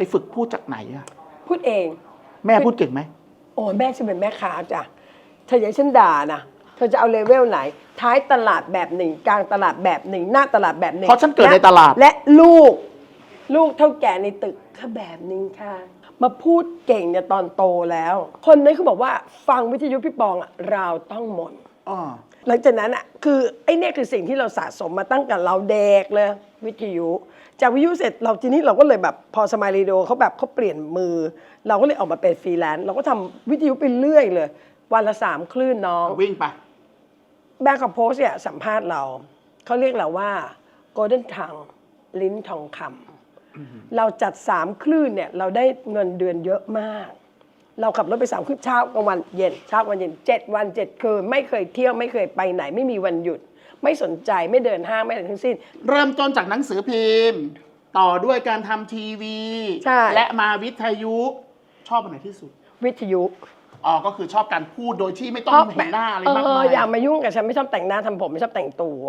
ไปฝึกพูดจากไหนอะพูดเอง แม่พูดเก่งไหมโอ้ยแม่ฉันเป็นแม่ค้าจ้ะเธออย่าให้ฉันด่านะเธอจะเอาเลเวลไหน ท้ายตลาดแบบหนึ่งกลางตลาดแบบหนึ่งหน้าตลาดแบบหนึ่งเพราะฉันเกิดในและตลาด และลูก ลูกเท่าแก่ในตึกก็แบบนึงค่ะ มาพูดเก่งเนี่ยตอนโตแล้ว คนนั้นเขาบอกว่าฟังวิทยุพี่ปองอะเราต้องหมดอ๋อ หลังจากนั้นอะคือไอ้เนี่ยคือสิ่งที่เราสะสมมาตั้งแต่เราเด็กเลยวิทยุ จากวิทยุเสร็จเราทีนี้เราก็เลยแบบพอสมายรีโดเขาแบบเขาเปลี่ยนมือ เราก็เลยออกมาเป็นฟรีแลนซ์เราก็ทำวิทยุไปเรื่อยเลย วันละสามคลื่นน้อง วิ่งไป แบงก์กับโพสเนี่ยสัมภาษณ์เรา เขาเรียกเราว่า golden tongue ลิ้นทองคำเราจัดสามคลื่นเนี่ย เราได้เงินเดือนเยอะมาก เราขับรถไปสามคลื่นเช้ากลางวันเย็นเช้ากลางวันเย็นเจ็ดวันเจ็ดคืนไม่เคยเที่ยวไม่เคยไปไหนไม่มีวันหยุด ไม่สนใจไม่เดินห้างไม่อะไรทั้งสิ้น เริ่มต้นจากหนังสือพิมพ์ ต่อด้วยการทำทีวี ใช่ และมาวิทยุชอบอันไหนที่สุด วิทยุอ๋อ ก็คือชอบการพูดโดยที่ไม่ต้องเห็นหน้าอะไรมากเออมายอย่ามายุ่งกับฉันไม่ชอบแต่งหน้าทำผมไม่ชอบแต่งตัว